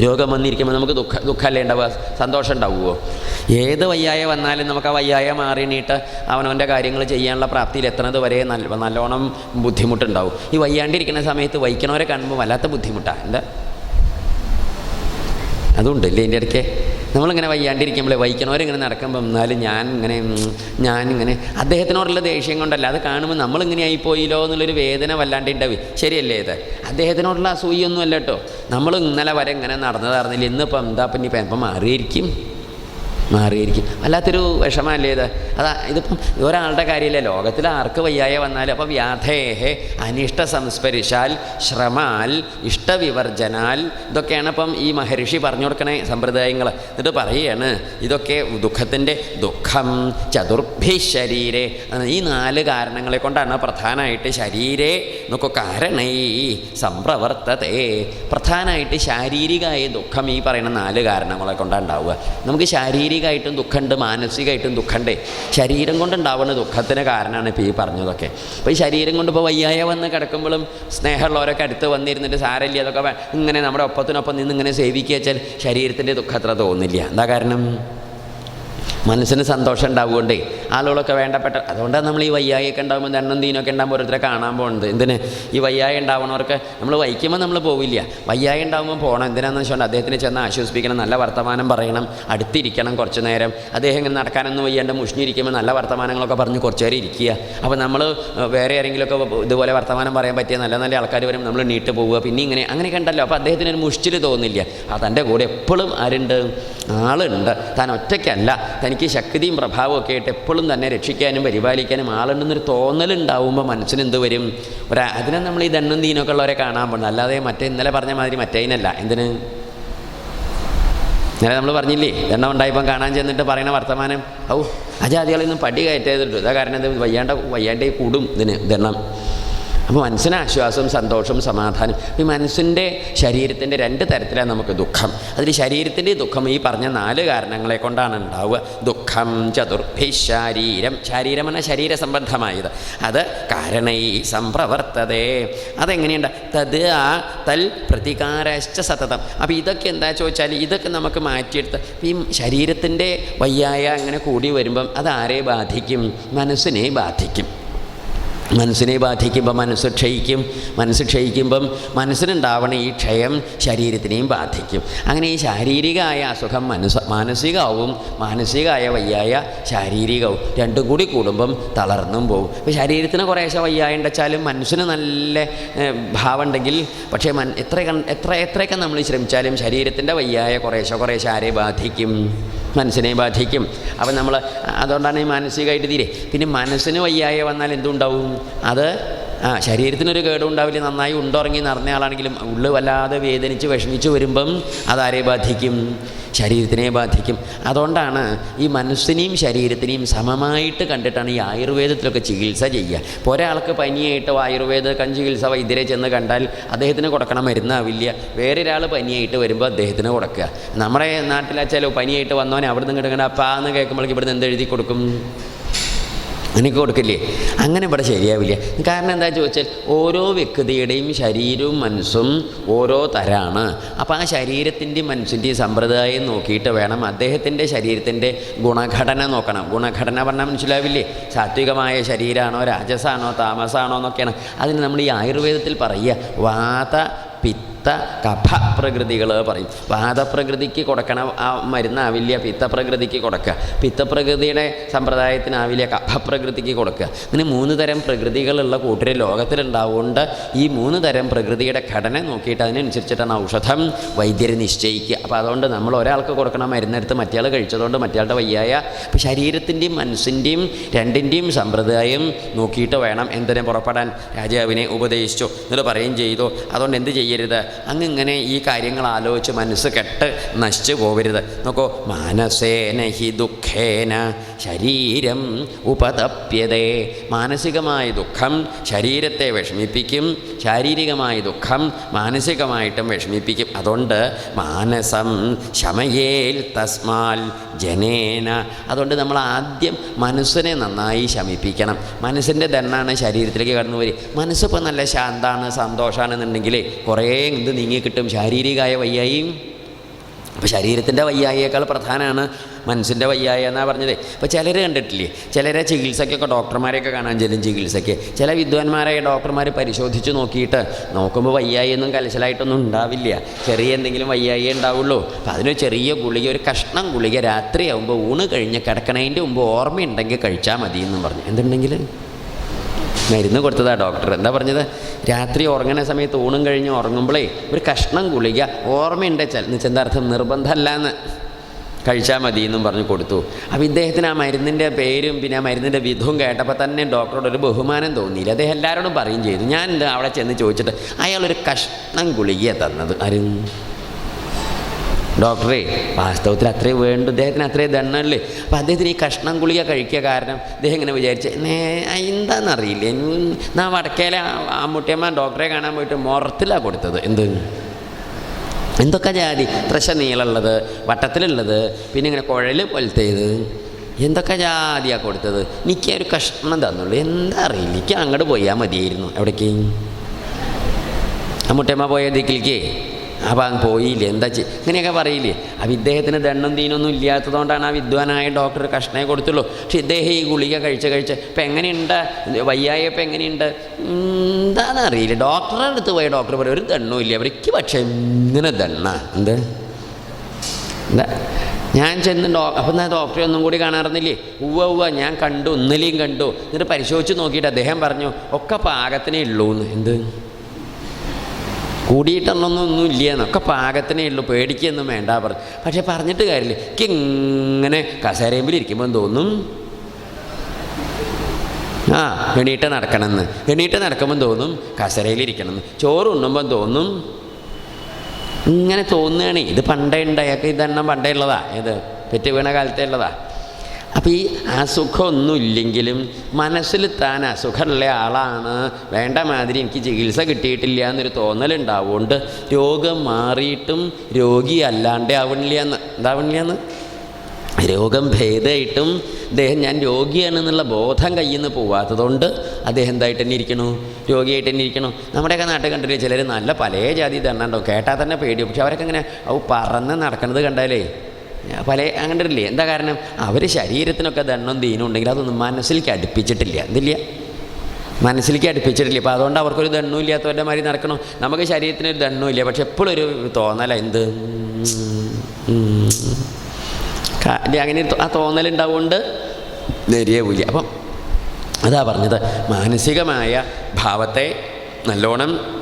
രോഗം വന്നിരിക്കുമ്പോൾ നമുക്ക് ദുഃഖ ദുഃഖമല്ലേ ഉണ്ടാവുക? സന്തോഷം ഉണ്ടാവുമോ ഏത് വയ്യായ വന്നാലും നമുക്ക് ആ വയ്യായ മാറിണീട്ട് അവനവന്റെ കാര്യങ്ങൾ ചെയ്യാനുള്ള പ്രാപ്തിയിൽ എത്തുന്നത് വരെ നല്ല നല്ലോണം ബുദ്ധിമുട്ടുണ്ടാവും. ഈ വയ്യാണ്ടിരിക്കുന്ന സമയത്ത് വയ്ക്കണവരെ കാണുമ്പോൾ വല്ലാത്ത ബുദ്ധിമുട്ടാണ് എന്താ? അതുകൊണ്ടല്ലേ ഇല്ലേ എന്റെ ഇടയ്ക്ക്? നമ്മളിങ്ങനെ വയ്യാണ്ടിരിക്കുമ്പോൾ വഹിക്കണവരിങ്ങനെ നടക്കുമ്പോൾ എന്നാലും ഞാൻ ഇങ്ങനെ ഞാനിങ്ങനെ അദ്ദേഹത്തിനോടുള്ള ദേഷ്യം കൊണ്ടല്ല അത് കാണുമ്പോൾ നമ്മളിങ്ങനെ ആയിപ്പോയില്ലോ എന്നുള്ളൊരു വേദന വല്ലാണ്ട് ഉണ്ടാവും ശരിയല്ലേ ഇത്? അദ്ദേഹത്തിനോടുള്ള അസൂയൊന്നും അല്ല കേട്ടോ നമ്മൾ ഇന്നലെ വരെ ഇങ്ങനെ നടന്നതായിരുന്നില്ല ഇന്നിപ്പം എന്താ പിന്നെ ഇപ്പം മാറിയിരിക്കും? മാറിയിരിക്കും. വല്ലാത്തൊരു വിഷമല്ലേ ഇത്? അതാ ഇതിപ്പം ഒരാളുടെ കാര്യമില്ല. ലോകത്തിൽ ആർക്ക് വയ്യായ വന്നാലും അപ്പോൾ വ്യാധേഹെ അനിഷ്ട സംസ്പരിശാൽ ശ്രമാൽ ഇഷ്ടവിവർജനാൽ ഇതൊക്കെയാണ് ഇപ്പം ഈ മഹർഷി പറഞ്ഞു കൊടുക്കണേ സമ്പ്രദായങ്ങൾ. എന്നിട്ട് പറയുകയാണ് ഇതൊക്കെ ദുഃഖത്തിന്റെ ദുഃഖം ചതുർഭി ശരീരെ. ഈ നാല് കാരണങ്ങളെ കൊണ്ടാണ് പ്രധാനമായിട്ട് ശരീരേ നോക്കൂ കാരണേ സംപ്രവർത്തതേ. പ്രധാനമായിട്ട് ശാരീരികമായ ദുഃഖം ഈ പറയുന്ന നാല് കാരണങ്ങളെ കൊണ്ടാണ് ഉണ്ടാവുക. നമുക്ക് ശാരീരികമായിട്ടും ദുഃഖമുണ്ട് മാനസികമായിട്ടും ദുഃഖമുണ്ട്. ശരീരം കൊണ്ടുണ്ടാവുന്ന ദുഃഖത്തിന് കാരണമാണ് ഇപ്പോൾ ഈ പറഞ്ഞതൊക്കെ. അപ്പോൾ ഈ ശരീരം കൊണ്ട് ഇപ്പോൾ വയ്യായ വന്ന് കിടക്കുമ്പോഴും സ്നേഹമുള്ളവരൊക്കെ അടുത്ത് വന്നിരുന്നിട്ട് സാരമില്ല അതൊക്കെ ഇങ്ങനെ നമ്മുടെ ഒപ്പത്തിനൊപ്പം നിന്ന് ഇങ്ങനെ സേവിക്കുക വെച്ചാൽ ശരീരത്തിന്റെ ദുഃഖം അത്ര തോന്നില്ല. എന്താ കാരണം? മനസ്സിന് സന്തോഷം ഉണ്ടാവുകൊണ്ടേ ആളുകളൊക്കെ വേണ്ടപ്പെട്ട അതുകൊണ്ടാണ് നമ്മൾ ഈ വയ്യായൊക്കെ ഉണ്ടാകുമ്പോൾ എണ്ണം തീനൊക്കെ ഉണ്ടാകുമ്പോൾ ഓരോരുത്തരെ കാണാൻ പോകുന്നത്. എന്തിന്? ഈ വയ്യായ ഉണ്ടാവണവർക്ക് നമ്മൾ വയ്ക്കുമ്പോൾ നമ്മൾ പോവില്ല. വയ്യായ ഉണ്ടാകുമ്പോൾ പോകണം എന്തിനാണെന്ന് വെച്ചാൽ അദ്ദേഹത്തിനെ ചെന്ന് ആശ്വസിപ്പിക്കണം നല്ല വർത്തമാനം പറയണം അടുത്തിരിക്കണം കുറച്ച് നേരം. അദ്ദേഹം ഇങ്ങനെ നടക്കാനൊന്നും വയ്യാണ്ട് മുഷിഞ്ഞിരിക്കുമ്പോൾ നല്ല വർത്തമാനങ്ങളൊക്കെ പറഞ്ഞ് കുറച്ച് നേരം ഇരിക്കുക. അപ്പോൾ നമ്മൾ വേറെ ആരെങ്കിലുമൊക്കെ ഇതുപോലെ വർത്തമാനം പറയാൻ പറ്റിയ നല്ല നല്ല ആൾക്കാർ വരും നമ്മൾ നീട്ട് പോവുക. പിന്നെ ഇങ്ങനെ അങ്ങനെയൊക്കെ ഉണ്ടല്ലോ. അപ്പോൾ അദ്ദേഹത്തിന് ഒരു മുഷ്ടിൽ തോന്നില്ല. ആ തന്റെ കൂടെ എപ്പോഴും ആരുണ്ട്? ആളുണ്ട്. താൻ ഒറ്റയ്ക്കല്ല. തനിക്ക് ശക്തിയും പ്രഭാവവും ഒക്കെ ആയിട്ട് എപ്പോഴും തന്നെ രക്ഷിക്കാനും പരിപാലിക്കാനും ആളുണ്ടെന്നൊരു തോന്നലുണ്ടാവുമ്പോൾ മനസ്സിന് എന്ത് വരും? ഒരു അതിനെ നമ്മൾ ഈ ദണ്ണും തീനൊക്കെ ഉള്ളവരെ കാണാൻ പോകുന്നത് അല്ലാതെ മറ്റേ ഇന്നലെ പറഞ്ഞ മാതിരി മറ്റേതിനല്ല എന്തിന്? ഇന്നലെ നമ്മൾ പറഞ്ഞില്ലേ എണ്ണം ഉണ്ടായപ്പം കാണാൻ ചെന്നിട്ട് പറയണ വർത്തമാനം ഔ അജാതികളിൽ നിന്നും പടി കയറ്റേതിട്ടു ഇതാ കാരണം ഇത് വയ്യാണ്ട വയ്യാണ്ടേ കൂടും ഇതിന് ഇതെണ്ണം അപ്പോൾ മനസ്സിന് ആശ്വാസം സന്തോഷം സമാധാനം. ഈ മനസ്സിന്റെ ശരീരത്തിന്റെ രണ്ട് തരത്തിലാണ് നമുക്ക് ദുഃഖം. അതിൽ ശരീരത്തിന്റെ ദുഃഖം ഈ പറഞ്ഞ നാല് കാരണങ്ങളെ കൊണ്ടാണ് ഉണ്ടാവുക. ദുഃഖം ചതുർഭി ശാരീരം. ശരീരം എന്ന ശരീര സംബന്ധമായത് അത് കാരണൈ സംപ്രവർത്തതേ. അതെങ്ങനെയുണ്ട്? തത് ആ തൽ പ്രതികാരശ്ച സതതം. അപ്പോൾ ഇതൊക്കെ എന്താ ചോദിച്ചാൽ ഇതൊക്കെ നമുക്ക് മാറ്റിയെടുത്ത് ഈ ശരീരത്തിന്റെ വയ്യായ അങ്ങനെ കൂടി വരുമ്പം അത് ആരെ ബാധിക്കും? മനസ്സിനെ ബാധിക്കും. മനസ്സിനെ ബാധിക്കുമ്പോൾ മനസ്സ് ക്ഷയിക്കും. മനസ്സ് ക്ഷയിക്കുമ്പം മനസ്സിനുണ്ടാവണ ഈ ക്ഷയം ശരീരത്തിനെയും ബാധിക്കും. അങ്ങനെ ഈ ശാരീരികമായ അസുഖം മനസ്സ മാനസികാവും മാനസികമായ വയ്യായ ശാരീരികവും രണ്ടും കൂടി കൂടുമ്പം തളർന്നും പോകും ഇപ്പോൾ ശരീരത്തിന് കുറേശ്ശെ വയ്യായ ഉണ്ടെച്ചാലും മനസ്സിന് നല്ല ഭാവമുണ്ടെങ്കിൽ പക്ഷേ മൻ എത്ര എത്ര എത്രയൊക്കെ നമ്മൾ ശ്രമിച്ചാലും ശരീരത്തിന്റെ വയ്യായ കുറേശ്ശെ കുറേശ്ശെ ആരെ ബാധിക്കും. മനസ്സിനെ ബാധിക്കും. അപ്പം നമ്മൾ അതുകൊണ്ടാണ് ഈ മാനസികമായിട്ട് തീരെ. പിന്നെ മനസ്സിന് വയ്യായ വന്നാൽ എന്തുണ്ടാവും? അത് ആ ശരീരത്തിനൊരു കേടും ഉണ്ടാവില്ല നന്നായി ഉണ്ടുറങ്ങി നടന്ന ആളാണെങ്കിലും ഉള്ളു വല്ലാതെ വേദനിച്ച് വിഷമിച്ച് വരുമ്പം അതാരെ ബാധിക്കും? ശരീരത്തിനെ ബാധിക്കും. അതുകൊണ്ടാണ് ഈ മനസ്സിനെയും ശരീരത്തിനെയും സമമായിട്ട് കണ്ടിട്ടാണ് ഈ ആയുർവേദത്തിലൊക്കെ ചികിത്സ ചെയ്യുക. ഇപ്പോൾ ഒരാൾക്ക് പനിയായിട്ട് ആയുർവേദ ചികിത്സ വൈദ്യരെ ചെന്ന് കണ്ടാൽ അദ്ദേഹത്തിന് കൊടുക്കണം മരുന്നാവില്ല. വേറെ വേറൊരാൾ പനിയായിട്ട് വരുമ്പോൾ അദ്ദേഹത്തിന് കൊടുക്കുക. നമ്മുടെ നാട്ടിലെ ചില പനിയായിട്ട് വന്നവനെ അവിടെ നിന്ന് കിടക്കണ അപ്പാന്ന് കേൾക്കുമ്പോഴേക്ക് ഇവിടുന്ന് എന്ത് എഴുതി കൊടുക്കും? എനിക്ക് കൊടുക്കില്ലേ? അങ്ങനെ ഇവിടെ ശരിയാവില്ല. കാരണം എന്താ ചോദിച്ചാൽ ഓരോ വ്യക്തിയുടെയും ശരീരവും മനസ്സും ഓരോ തരാണ്. അപ്പോൾ ആ ശരീരത്തിന്റെയും മനസ്സിന്റെയും സമ്പ്രദായം നോക്കിയിട്ട് വേണം അദ്ദേഹത്തിന്റെ ശരീരത്തിന്റെ ഗുണഘടന നോക്കണം. ഗുണഘടന പറഞ്ഞാൽ മനസ്സിലാവില്ലേ? സാത്വികമായ ശരീരമാണോ രാജസാണോ താമസാണോ എന്നൊക്കെയാണ്. അതിന് നമ്മൾ ഈ ആയുർവേദത്തിൽ പറയുക വാത പിത്ത കഫ പ്രകൃതികൾ പറയും. വാദപ്രകൃതിക്ക് കൊടുക്കണ ആ മരുന്നാവില്ല പിത്തപ്രകൃതിക്ക് കൊടുക്കുക. പിത്തപ്രകൃതിയുടെ സമ്പ്രദായത്തിനാവില്ല കഫപ്രകൃതിക്ക് കൊടുക്കുക. അങ്ങനെ മൂന്ന് തരം പ്രകൃതികളുള്ള കൂട്ടര് ലോകത്തിലുണ്ടാവുകൊണ്ട് ഈ മൂന്ന് തരം പ്രകൃതിയുടെ ഘടന നോക്കിയിട്ട് അതിനനുസരിച്ചിട്ടാണ് ഔഷധം വൈദ്യർ നിശ്ചയിക്കുക. അപ്പോൾ അതുകൊണ്ട് നമ്മൾ ഒരാൾക്ക് കൊടുക്കണ മരുന്നെടുത്ത് മറ്റയാൾ കഴിച്ചതുകൊണ്ട് മറ്റയാളുടെ വയ്യായ അപ്പോൾ ശരീരത്തിന്റെയും മനസ്സിന്റെയും രണ്ടിന്റെയും സമ്പ്രദായം നോക്കിയിട്ട് വേണം എന്തിനെ പുറപ്പെടാൻ. രാജാവിനെ ഉപദേശിച്ചു. എന്നിട്ട് പറയുകയും ചെയ്തു. അതുകൊണ്ട് എന്ത് ചെയ്യരുത്? അങ്ങ് ഇങ്ങനെ ഈ കാര്യങ്ങൾ ആലോചിച്ച് മനസ്സ് കെട്ട് നശിച്ചു പോകരുത് നോക്കോ മാനസേന ഹി ദുഃഖേന ശരീരം ഉപതപ്യതേ മാനസികമായ ദുഃഖം ശരീരത്തെ വിഷമിപ്പിക്കും ശാരീരികമായ ദുഃഖം മാനസികമായിട്ടും വിഷമിപ്പിക്കും. അതുകൊണ്ട് മാനസം ശമയേൽ തസ്മാൽ ജനേന. അതുകൊണ്ട് നമ്മൾ ആദ്യം മനസ്സിനെ നന്നായി ശമിപ്പിക്കണം. മനസ്സിന്റെ ദണ്ണാണ് ശരീരത്തിലേക്ക് കടന്നു വരിക. മനസ്സിപ്പോൾ നല്ല ശാന്താണ് സന്തോഷമാണെന്നുണ്ടെങ്കിൽ കുറേ ഇത് നീങ്ങി കിട്ടും? ശാരീരികമായ വയ്യായും അപ്പോൾ ശരീരത്തിന്റെ വയ്യായേക്കാൾ പ്രധാനമാണ് മനസ്സിന്റെ വയ്യായ എന്നാണ് പറഞ്ഞത്. ഇപ്പോൾ ചിലർ കണ്ടിട്ടില്ലേ? ചിലരെ ചികിത്സയ്ക്കൊക്കെ ഡോക്ടർമാരെയൊക്കെ കാണാൻ ചെല്ലും ചികിത്സയ്ക്ക്. ചില വിദ്വാൻമാരായ ഡോക്ടർമാർ പരിശോധിച്ച് നോക്കിയിട്ട് നോക്കുമ്പോൾ വയ്യായൊന്നും കലശലായിട്ടൊന്നും ഉണ്ടാവില്ല. ചെറിയ എന്തെങ്കിലും വയ്യായി ഉണ്ടാവുള്ളൂ. അപ്പോൾ അതിനൊരു ചെറിയ ഗുളിക ഒരു കഷ്ണം ഗുളിക രാത്രിയാവുമ്പോൾ ഊണ് കഴിഞ്ഞ് കിടക്കണതിന്റെ മുമ്പ് ഓർമ്മയുണ്ടെങ്കിൽ കഴിച്ചാൽ മതി എന്നും പറഞ്ഞു. എന്തുണ്ടെങ്കിൽ മരുന്ന് കൊടുത്തതാ ഡോക്ടർ എന്താ പറഞ്ഞത്? രാത്രി ഉറങ്ങുന്ന സമയത്ത് ഊണും കഴിഞ്ഞ് ഉറങ്ങുമ്പോഴേ ഒരു കഷ്ണം ഗുളിക ഓർമ്മയുണ്ട് ചെൽ അർത്ഥം നിർബന്ധമല്ല എന്ന് കഴിച്ചാൽ മതി എന്നും പറഞ്ഞ് കൊടുത്തു. അപ്പോൾ ഇദ്ദേഹത്തിന് ആ മരുന്നിന്റെ പേരും പിന്നെ ആ മരുന്നിന്റെ വിധവും കേട്ടപ്പോൾ തന്നെ ഡോക്ടറോട് ഒരു ബഹുമാനം തോന്നിയില്ല. അദ്ദേഹം എല്ലാവരോടും പറയും ചെയ്തു. ഞാൻ അവിടെ ചെന്ന് ചോദിച്ചിട്ട് അയാളൊരു കഷ്ണം ഗുളികയാണ് തന്നത്. ആരും? ഡോക്ടറെ വാസ്തവത്തിൽ അത്രേ വേണ്ടു അദ്ദേഹത്തിന് അത്രേ ദണ്ണല്ലേ അപ്പം അദ്ദേഹത്തിന് ഈ കഷ്ണം ഗുളിക കഴിക്കുക കാരണം അദ്ദേഹം ഇങ്ങനെ വിചാരിച്ച് എന്താണെന്നറിയില്ല എന്നാ വടക്കേലെ ആ മുട്ടിയമ്മ ഡോക്ടറെ കാണാൻ പോയിട്ട് മുറത്തിലാണ് കൊടുത്തത്. എന്ത്? എന്തൊക്കെ ജാതി? ത്രശ നീളുള്ളത് വട്ടത്തിലുള്ളത് പിന്നെ ഇങ്ങനെ കുഴൽ പോലത്തേത് എന്തൊക്കെ ജാതിയാണ് കൊടുത്തത്? എനിക്ക് ഒരു കഷ്ണം തന്നുള്ളൂ. എന്താ അറിയില്ല എനിക്ക് അങ്ങോട്ട് പോയാൽ മതിയായിരുന്നു. എവിടേക്ക്? ആ മുട്ടയമ്മ പോയ ദിക്കിലേക്ക് അപ്പം അങ്ങ് പോയില്ലേ? എന്താ ചെയ്യും ഇങ്ങനെയൊക്കെ പറയില്ലേ? അപ്പം ഇദ്ദേഹത്തിന് ദണ്ണും തീനൊന്നും ഇല്ലാത്തതുകൊണ്ടാണ് ആ വിദ്വാനായ ഡോക്ടർ കഷ്ണേ കൊടുത്തുള്ളൂ. പക്ഷെ ഇദ്ദേഹം ഈ ഗുളിക കഴിച്ച് കഴിച്ച് ഇപ്പം എങ്ങനെയുണ്ട്? വയ്യായപ്പം എങ്ങനെയുണ്ട്? എന്താണെന്ന് അറിയില്ല. ഡോക്ടറെ അടുത്ത് പോയ ഡോക്ടർ പറയും ഒരു ദണ്ണും ഇല്ല. അവർക്ക് പക്ഷേ ഇങ്ങനെ ദണ്ണ? എന്ത്? എന്താ? ഞാൻ ചെന്ന് ഡോ അപ്പം ഞാൻ ഡോക്ടറെ ഒന്നും കൂടി കാണാറുന്നില്ലേ? ഉവ്വ ഉവ്വ ഞാൻ കണ്ടു ഇന്നലെയും കണ്ടു. എന്നിട്ട് പരിശോധിച്ച് നോക്കിയിട്ട് അദ്ദേഹം പറഞ്ഞു ഒക്കെ പാകത്തിനേ ഉള്ളൂ എന്ന് എന്ത്? കൂടിയിട്ടൊന്നൊന്നും ഇല്ല എന്നൊക്കെ പാകത്തിനേ ഉള്ളൂ. പേടിക്കൊന്നും വേണ്ട പറഞ്ഞു. പക്ഷെ പറഞ്ഞിട്ട് കാര്യമില്ല. എനിക്ക് ഇങ്ങനെ കസേരയമ്പിൽ ഇരിക്കുമ്പോൾ തോന്നും? ആ എണീട്ട് നടക്കണമെന്ന്. എണീട്ട് നടക്കുമ്പോൾ തോന്നും? കസരയിലിരിക്കണമെന്ന്. ചോറ് ഉണ്ണുമ്പം തോന്നും? ഇങ്ങനെ തോന്നുകയാണ്. ഇത് പണ്ടേ ഉണ്ട് അയാൾക്ക് ഇതെണ്ണം പണ്ടേ ഉള്ളതാ. ഇത് പെറ്റ് വീണ കാലത്തേ ഉള്ളതാ. അപ്പോൾ ഈ അസുഖമൊന്നും ഇല്ലെങ്കിലും മനസ്സിൽ താൻ അസുഖമുള്ള ആളാണ്. വേണ്ട മാതിരി എനിക്ക് ചികിത്സ കിട്ടിയിട്ടില്ല എന്നൊരു തോന്നലുണ്ടാവുകൊണ്ട് രോഗം മാറിയിട്ടും രോഗി അല്ലാണ്ടേ ആവണില്ല എന്ന്. എന്താവണില്ല എന്ന്? രോഗം ഭേദമായിട്ടും അദ്ദേഹം ഞാൻ രോഗിയാണെന്നുള്ള ബോധം കയ്യിൽ നിന്ന് പോവാത്തതുകൊണ്ട് അദ്ദേഹം എന്തായിട്ട് തന്നെ ഇരിക്കണു? രോഗിയായിട്ട് തന്നെ ഇരിക്കണു. നമ്മുടെയൊക്കെ നാട്ടിൽ കണ്ടിട്ട് ചിലർ നല്ല പല ജാതി ദണ്ണുണ്ടോ കേട്ടാൽ തന്നെ പേടിയും പക്ഷെ അവരൊക്കെ ഇങ്ങനെ ഔ പറന്ന് നടക്കണത് കണ്ടാലേ. പല അങ്ങനെ ഇല്ലേ എന്താ കാരണം? അവർ ശരീരത്തിനൊക്കെ ദണ്ണും ദീനും ഉണ്ടെങ്കിൽ അതൊന്നും മനസ്സിലേക്ക് അടുപ്പിച്ചിട്ടില്ല. എന്തില്ല? മനസ്സിലേക്ക് അടുപ്പിച്ചിട്ടില്ല. അപ്പോൾ അതുകൊണ്ട് അവർക്കൊരു ദണ്ണും ഇല്ലാത്തവരുടെ മാതിരി നടക്കണം. നമുക്ക് ശരീരത്തിന് ഒരു ദണ്ണും ഇല്ല. പക്ഷെ എപ്പോഴും ഒരു തോന്നല എന്ത്? അങ്ങനെ ആ തോന്നലുണ്ടാവുകൊണ്ട് നേരിയ അപ്പം അതാ പറഞ്ഞത്. മാനസികമായ ഭാവത്തെ നല്ലോണം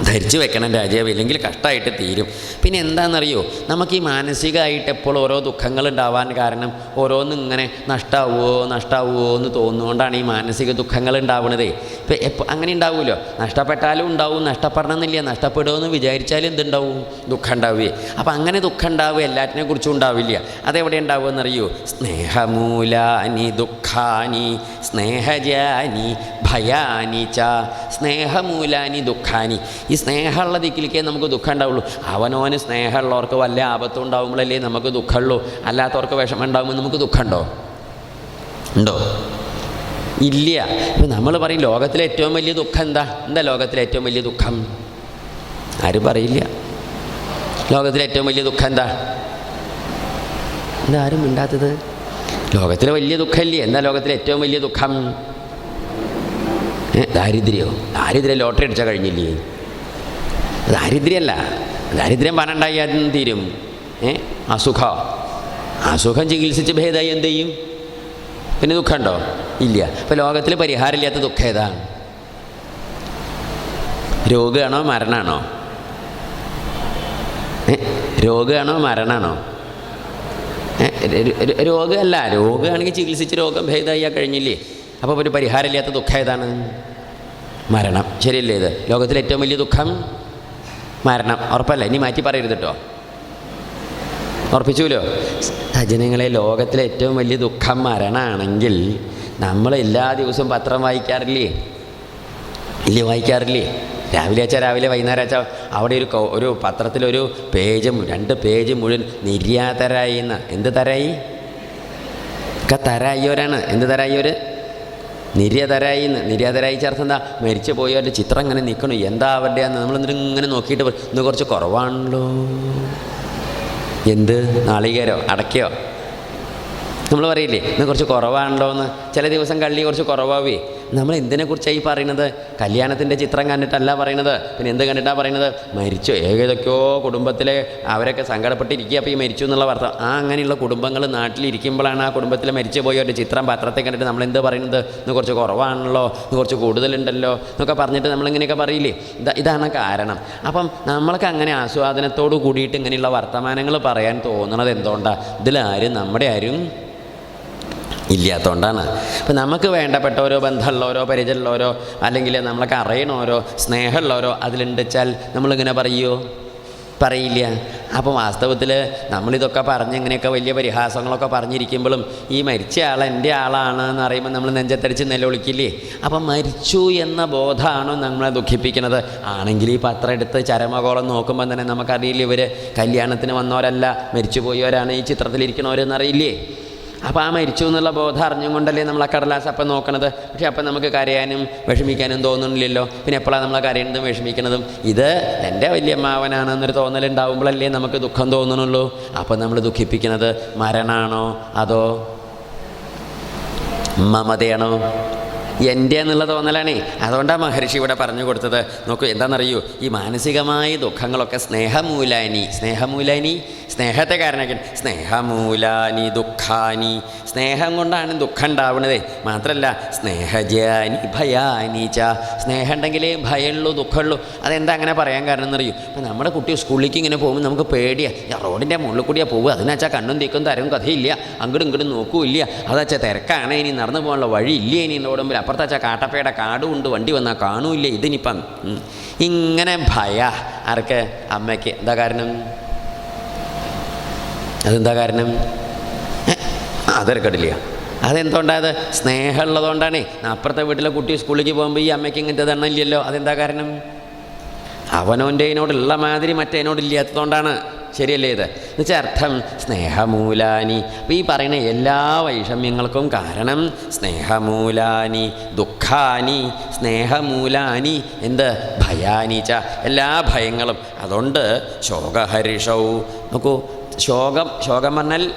ധരിച്ചു വെക്കണം രാജാവ് ഇല്ലെങ്കിൽ കഷ്ടമായിട്ട് തീരും. പിന്നെ എന്താണെന്നറിയോ? നമുക്ക് ഈ മാനസികമായിട്ട് എപ്പോൾ ഓരോ ദുഃഖങ്ങൾ ഉണ്ടാവാൻ കാരണം ഓരോന്നും ഇങ്ങനെ നഷ്ടാവുമോ നഷ്ടാവുമോ എന്ന് തോന്നുകൊണ്ടാണ് ഈ മാനസിക ദുഃഖങ്ങൾ ഉണ്ടാവുന്നത് ഇപ്പം എപ്പോൾ അങ്ങനെ ഉണ്ടാവുമല്ലോ നഷ്ടപ്പെട്ടാലും ഉണ്ടാവും നഷ്ടപ്പെടണമെന്നില്ല. നഷ്ടപ്പെടുമെന്ന് വിചാരിച്ചാലും എന്തുണ്ടാവും? ദുഃഖം ഉണ്ടാവുകയെ അപ്പം അങ്ങനെ ദുഃഖം ഉണ്ടാവുക എല്ലാറ്റിനെ കുറിച്ചും ഉണ്ടാവില്ല. അതെവിടെ ഉണ്ടാവുമെന്നറിയോ? സ്നേഹമൂലാനി ദുഃഖാനി സ്നേഹജാനി ഭയാനി ച സ്നേഹമൂലാനി ദുഃഖാനി. ഈ സ്നേഹമുള്ള ദിക്കിലേക്കേ നമുക്ക് ദുഃഖം ഉണ്ടാവുള്ളൂ. അവനോന് സ്നേഹമുള്ളവർക്ക് വല്ല ആപത്തും ഉണ്ടാവുമ്പോഴല്ലേ നമുക്ക് ദുഃഖമുള്ളൂ. അല്ലാത്തവർക്ക് വിഷമം ഉണ്ടാകുമ്പോൾ നമുക്ക് ദുഃഖമുണ്ടോ? ഉണ്ടോ? ഇല്ല. ഇപ്പം നമ്മൾ പറയും ലോകത്തിലെ ഏറ്റവും വലിയ ദുഃഖം എന്താ? എന്താ ലോകത്തിലെ ഏറ്റവും വലിയ ദുഃഖം? ആരും പറയില്ല. ലോകത്തിലെ ഏറ്റവും വലിയ ദുഃഖം എന്താ? എന്താ ആരും മിണ്ടാത്തത്? ലോകത്തിലെ വലിയ ദുഃഖമില്ലേ? എന്താ ലോകത്തിലെ ഏറ്റവും വലിയ ദുഃഖം? ദാരിദ്ര്യമോ? ദാരിദ്ര്യം ലോട്ടറി അടിച്ചാൽ കഴിഞ്ഞില്ലേ? ദാരിദ്ര്യമല്ല. ദാരിദ്ര്യം പണണ്ടായി അതും തീരും. ഏ? അസുഖ. അസുഖം ചികിത്സിച്ച് ഭേദമായി എന്ത് ചെയ്യും? പിന്നെ ദുഃഖമുണ്ടോ? ഇല്ല. ഇപ്പോൾ ലോകത്തിൽ പരിഹാരമില്ലാത്ത ദുഃഖം ഏതാ രോഗമാണോ മരണമാണോ? രോഗമാണോ മരണമാണോ? രോഗമല്ല. രോഗമാണെങ്കിൽ ചികിത്സിച്ച് രോഗം ഭേദമായാൽ കഴിഞ്ഞില്ലേ? അപ്പോൾ ഒരു പരിഹാരമില്ലാത്ത ദുഃഖം ഏതാണ്? മരണം. ശരിയല്ലേ ഇത്? ലോകത്തിലെ ഏറ്റവും വലിയ ദുഃഖം? മരണം. ഉറപ്പല്ല? ഇനി മാറ്റി പറയരുത് കേട്ടോ ഉറപ്പിച്ചുല്ലോ സജ്ജനങ്ങളെ ലോകത്തിലെ ഏറ്റവും വലിയ ദുഃഖം മരണമാണെങ്കിൽ നമ്മൾ എല്ലാ ദിവസവും പത്രം വായിക്കാറില്ലേ? ഇല്ലേ വായിക്കാറില്ലേ? രാവിലെ അച്ഛാ രാവിലെ വൈകുന്നേരം അച്ഛാ അവിടെ ഒരു ഒരു പത്രത്തിലൊരു പേജ് രണ്ട് പേജ് മുഴുവൻ നിര്യാതരായി എന്ന്. എന്ത് തരായി? ഒക്കെ തരായിയോരാണ്. എന്ത് തരായിയോർ നിര്യതരായി നിര്യാതരായി ചേർത്ത് എന്താ? മരിച്ചു പോയവരുടെ ചിത്രം ഇങ്ങനെ നിൽക്കണു എന്താ അവരുടെയാന്ന് നമ്മൾ എന്നിട്ട് ഇങ്ങനെ നോക്കിയിട്ട് ഇന്ന് കുറച്ച് കുറവാണല്ലോ. എന്ത്? നാളികേരോ? അടക്കയോ നമ്മൾ പറയില്ലേ? ഇന്ന് കുറച്ച് കുറവാണല്ലോ എന്ന്. ചില ദിവസം കള്ളി കുറച്ച് കുറവാവേ. നമ്മൾ എന്തിനെക്കുറിച്ചാണ് ഈ പറയുന്നത്? കല്യാണത്തിന്റെ ചിത്രം കണ്ടിട്ടല്ല പറയുന്നത്. പിന്നെ എന്ത് കണ്ടിട്ടാണ് പറയുന്നത്? മരിച്ചു. ഏതൊക്കെയോ കുടുംബത്തിലെ അവരൊക്കെ സങ്കടപ്പെട്ടിരിക്കുക അപ്പോൾ ഈ മരിച്ചു എന്നുള്ള വാർത്ത. ആ അങ്ങനെയുള്ള കുടുംബങ്ങൾ നാട്ടിലിരിക്കുമ്പോഴാണ് ആ കുടുംബത്തിൽ മരിച്ചു പോയ ഒരു ചിത്രം പത്രത്തെ കണ്ടിട്ട് നമ്മൾ എന്ത് പറയുന്നത്? ഇന്ന് കുറച്ച് കുറവാണല്ലോ ഇന്ന് കുറച്ച് കൂടുതലുണ്ടല്ലോ എന്നൊക്കെ പറഞ്ഞിട്ട് നമ്മളിങ്ങനെയൊക്കെ പറയില്ലേ? ഇതാ ഇതാണ് കാരണം. അപ്പം നമ്മൾക്ക് അങ്ങനെ ആസ്വാദനത്തോട് കൂടിയിട്ട് ഇങ്ങനെയുള്ള വർത്തമാനങ്ങൾ പറയാൻ തോന്നണത് എന്തുകൊണ്ടാണ് ഇതിലാരും? നമ്മുടെ ആരും ഇല്ലാത്തതുകൊണ്ടാണ് അപ്പം നമുക്ക് വേണ്ടപ്പെട്ട ഓരോ ബന്ധമുള്ളവരോ പരിചയമുള്ളവരോ അല്ലെങ്കിൽ നമ്മളൊക്കെ അറിയണവരോ സ്നേഹമുള്ളവരോ അതിലുണ്ട് വെച്ചാൽ നമ്മളിങ്ങനെ പറയുമോ പറയില്ല. അപ്പോൾ വാസ്തവത്തിൽ നമ്മളിതൊക്കെ പറഞ്ഞ് ഇങ്ങനെയൊക്കെ വലിയ പരിഹാസങ്ങളൊക്കെ പറഞ്ഞിരിക്കുമ്പോഴും ഈ മരിച്ച ആൾ എന്റെ ആളാണ് അറിയുമ്പോൾ നമ്മൾ നെഞ്ചത്തടിച്ച് നിലവിളിക്കില്ലേ? അപ്പം മരിച്ചു എന്ന ബോധമാണോ നമ്മളെ ദുഃഖിപ്പിക്കുന്നത്? ആണെങ്കിൽ ഈ പത്രം എടുത്ത് ചരമകോളം നോക്കുമ്പോൾ തന്നെ നമുക്കറിയില്ല ഇവർ കല്യാണത്തിന് വന്നവരല്ല മരിച്ചു പോയവരാണ് ഈ ചിത്രത്തിലിരിക്കണവരെന്നറിയില്ലേ? അപ്പോൾ ആ മരിച്ചു എന്നുള്ള ബോധം അറിഞ്ഞും കൊണ്ടല്ലേ നമ്മൾ ആ കടലാസ് അപ്പം നോക്കണത്. പക്ഷേ അപ്പം നമുക്ക് കരയാനും വിഷമിക്കാനും തോന്നുന്നില്ലല്ലോ. പിന്നെ എപ്പോഴാണ് നമ്മൾ കരയണതും വിഷമിക്കണതും? ഇത് എന്റെ വല്യമ്മാവനാണെന്നൊരു തോന്നലുണ്ടാവുമ്പോഴല്ലേ നമുക്ക് ദുഃഖം തോന്നണുള്ളൂ. അപ്പം നമ്മൾ ദുഃഖിപ്പിക്കുന്നത് മരണാണോ? അതോ മമതയാണോ? എന്റെ എന്നുള്ള തോന്നലാണേ. അതുകൊണ്ടാണ് മഹർഷി ഇവിടെ പറഞ്ഞു കൊടുത്തത്. നോക്കൂ എന്താണെന്നറിയൂ? ഈ മാനസികമായ ദുഃഖങ്ങളൊക്കെ സ്നേഹമൂലാനി. സ്നേഹമൂലാനി സ്നേഹത്തെ കാരണമാക്കി സ്നേഹമൂലാനി ദുഃഖാനി. സ്നേഹം കൊണ്ടാണ് ദുഃഖം ഉണ്ടാവുന്നത് മാത്രമല്ല സ്നേഹജാനി ഭയാനി ച. സ്നേഹം ഉണ്ടെങ്കിലേ ഭയമുള്ളൂ ദുഃഖമുള്ളൂ അതെന്താ അങ്ങനെ പറയാൻ കാരണം എന്നറിയൂ? അപ്പം നമ്മുടെ കുട്ടി സ്കൂളിലേക്ക് ഇങ്ങനെ പോകുമ്പോൾ നമുക്ക് പേടിയാണ് റോഡിന്റെ മുകളിൽ കൂടിയാണ് പോകുക അതിനാച്ചാൽ കണ്ണും തീക്കും തരവും കഥയില്ല. അങ്ങോട്ടും ഇങ്ങോട്ടും നോക്കൂല്ല. അതാച്ചാൽ തിരക്കാണ് ഇനി നടന്നു പോകാനുള്ള വഴി ഇല്ല ഇനി ഓടുമ്പോൾ അപ്പുറത്താച്ചാൽ കാട്ടപ്പയുടെ കാടും ഉണ്ട്. വണ്ടി വന്നാൽ കാണൂല്ല ഇതിനിപ്പം. ഇങ്ങനെ ഭയ. ആർക്ക്? അമ്മയ്ക്ക്. എന്താ കാരണം? അതെന്താ കാരണം? അതെടുക്കടില്ല അതെന്തുകൊണ്ടായത് സ്നേഹമുള്ളതുകൊണ്ടാണ്. അപ്പുറത്തെ വീട്ടിലെ കുട്ടി സ്കൂളിലേക്ക് പോകുമ്പോൾ ഈ അമ്മയ്ക്ക് ഇങ്ങനത്തെ തണ്ണില്ലല്ലോ അതെന്താ കാരണം? അവനവന്റെതിനോടുള്ള മാതിരി മറ്റേനോടില്ലാത്തതുകൊണ്ടാണ് ശരിയല്ലേ ഇത്? എന്നുവെച്ചാൽ അർത്ഥം സ്നേഹമൂലാനി. അപ്പോൾ ഈ പറയുന്ന എല്ലാ വൈഷമ്യങ്ങൾക്കും കാരണം സ്നേഹമൂലാനി ദുഃഖാനി സ്നേഹമൂലാനി എന്ത്? ഭയാനിച്ച എല്ലാ ഭയങ്ങളും. അതുകൊണ്ട് ശോകഹരിഷവും നോക്കൂ ശോകം ശോകം പറഞ്ഞാൽ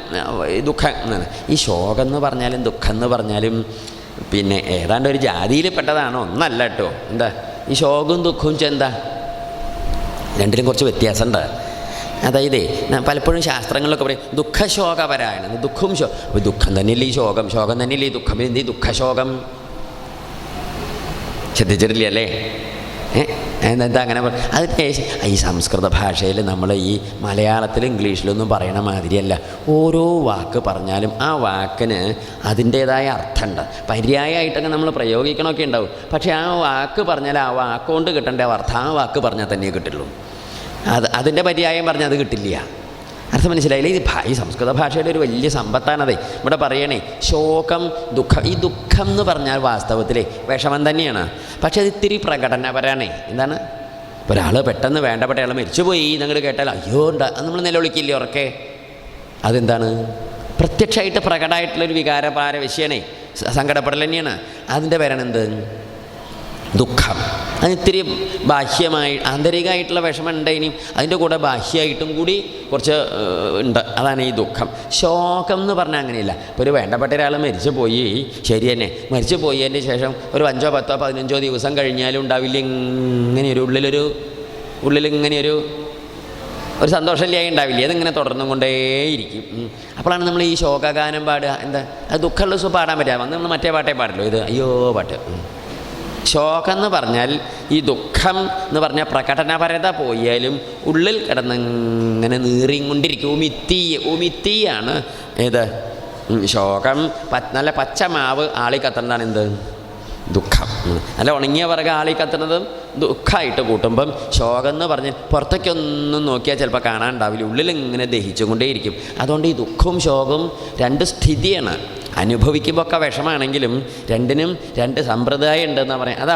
ദുഃഖം എന്നാണ്. ഈ ശോകം എന്ന് പറഞ്ഞാലും ദുഃഖം എന്ന് പറഞ്ഞാലും പിന്നെ ഏതാണ്ട് ഒരു ജാതിയിൽ പെട്ടതാണോ. ഒന്നല്ല കേട്ടോ. എന്താ? ഈ ശോകവും ദുഃഖവും ചെന്താ രണ്ടിലും കുറച്ച് വ്യത്യാസമുണ്ട്. അതായത് പലപ്പോഴും ശാസ്ത്രങ്ങളിലൊക്കെ പറയും ദുഃഖശോകപരായണം. ദുഃഖവും ശോ ദുഃഖം തന്നെയല്ലേ ഈ ശോകം? ശോകം തന്നെയല്ലേ ഈ ദുഃഖം? എന്ത് ദുഃഖശോകം? ശ്രദ്ധിച്ചിട്ടില്ല? അല്ലേ എന്താ അങ്ങനെ പറ- അത് ദേശ- ഈ സംസ്കൃത ഭാഷയിൽ നമ്മൾ ഈ മലയാളത്തിലും ഇംഗ്ലീഷിലൊന്നും പറയണ മാതിരിയല്ല. ഓരോ വാക്ക് പറഞ്ഞാലും ആ വാക്കിന് അതിന്റേതായ അർത്ഥമുണ്ട്. പര്യായമായിട്ടൊക്കെ നമ്മൾ പ്രയോഗിക്കണമൊക്കെ ഉണ്ടാവും. പക്ഷേ ആ വാക്ക് പറഞ്ഞാൽ ആ വാക്കുകൊണ്ട് കിട്ടേണ്ട അർത്ഥം ആ വാക്ക് പറഞ്ഞാൽ തന്നെ കിട്ടുള്ളൂ. അത് അതിന്റെ പര്യായം പറഞ്ഞാൽ അത് കിട്ടില്ല. അർത്ഥം മനസ്സിലായില്ലേ? ഇത് ഈ സംസ്കൃത ഭാഷയുടെ ഒരു വലിയ സമ്പത്താണതേ ഇവിടെ പറയണേ ശോകം ദുഃഖം. ഈ ദുഃഖം എന്ന് പറഞ്ഞാൽ വാസ്തവത്തിലെ വിഷമം തന്നെയാണ്. പക്ഷെ അത് ഇത്തിരി പ്രകടനപരാണേ എന്താണ്? ഒരാൾ പെട്ടെന്ന് വേണ്ടപ്പെട്ട ആൾ മരിച്ചുപോയി നിങ്ങൾ കേട്ടാൽ അയ്യോ ഉണ്ട് നമ്മൾ നിലവിളിക്കില്ലേ ഉറക്കെ? അതെന്താണ്? പ്രത്യക്ഷമായിട്ട് പ്രകടമായിട്ടുള്ളൊരു വികാരപാര വിഷയണേ സ- സങ്കടപ്പെടൽ തന്നെയാണ്. അതിന്റെ പേരാണ് എന്ത്? ദുഃഖം. അതിന് ഇത്തിരി ബാഹ്യമായി ആന്തരികമായിട്ടുള്ള വിഷമം ഉണ്ട് ഇനിയും. അതിന്റെ കൂടെ ബാഹ്യമായിട്ടും കൂടി കുറച്ച് ഉണ്ട്. അതാണ് ഈ ദുഃഖം. ശോകം എന്ന് പറഞ്ഞാൽ അങ്ങനെയില്ല. ഇപ്പോൾ ഒരു വേണ്ടപ്പെട്ട ഒരാൾ മരിച്ചു പോയി ശരി തന്നെ. മരിച്ചു പോയതിന്റെ ശേഷം ഒരു അഞ്ചോ പത്തോ പതിനഞ്ചോ ദിവസം കഴിഞ്ഞാലും ഉണ്ടാവില്ല. ഇങ്ങനെ ഒരു ഉള്ളിലൊരു ഉള്ളിൽ ഇങ്ങനെ ഒരു സന്തോഷമില്ലായി ഉണ്ടാവില്ല. അതിങ്ങനെ തുടർന്നും കൊണ്ടേയിരിക്കും. അപ്പോഴാണ് നമ്മൾ ഈ ശോകഗാനം പാടുക. എന്താ? അത് ദുഃഖമുള്ള ദിവസം പാടാൻ വന്ന് നമ്മൾ മറ്റേ പാട്ടേ പാടുള്ളൂ ഇത് അയ്യോ പാട്ട്. ശോകം എന്ന് പറഞ്ഞാൽ ഈ ദുഃഖം എന്ന് പറഞ്ഞാൽ പ്രകടനപരത പോയാലും ഉള്ളിൽ കിടന്നിങ്ങനെ നീറിക്കൊണ്ടിരിക്കും. ഉമിത്തി ഉമിത്തിയാണ്. ഏത്? ശോകം നല്ല പച്ചമാവ് ആളി കത്തുന്നതാണ് എന്ത്? ദുഃഖം. അല്ല ഉണങ്ങിയ പിറകെ ആളി കത്തുന്നതും ദുഃഖമായിട്ട് കൂട്ടുമ്പം ശോകം എന്ന് പറഞ്ഞ് പുറത്തേക്കൊന്നും നോക്കിയാൽ ചിലപ്പോൾ കാണാനുണ്ടാവില്ല ഉള്ളിൽ ഇങ്ങനെ ദഹിച്ചുകൊണ്ടേയിരിക്കും. അതുകൊണ്ട് ഈ ദുഃഖവും ശോകവും രണ്ട് സ്ഥിതിയാണ്. അനുഭവിക്കുമ്പോൾ ഒക്കെ വിഷമാണെങ്കിലും രണ്ടിനും രണ്ട് സമ്പ്രദായം ഉണ്ടെന്ന് പറയാം. അതാ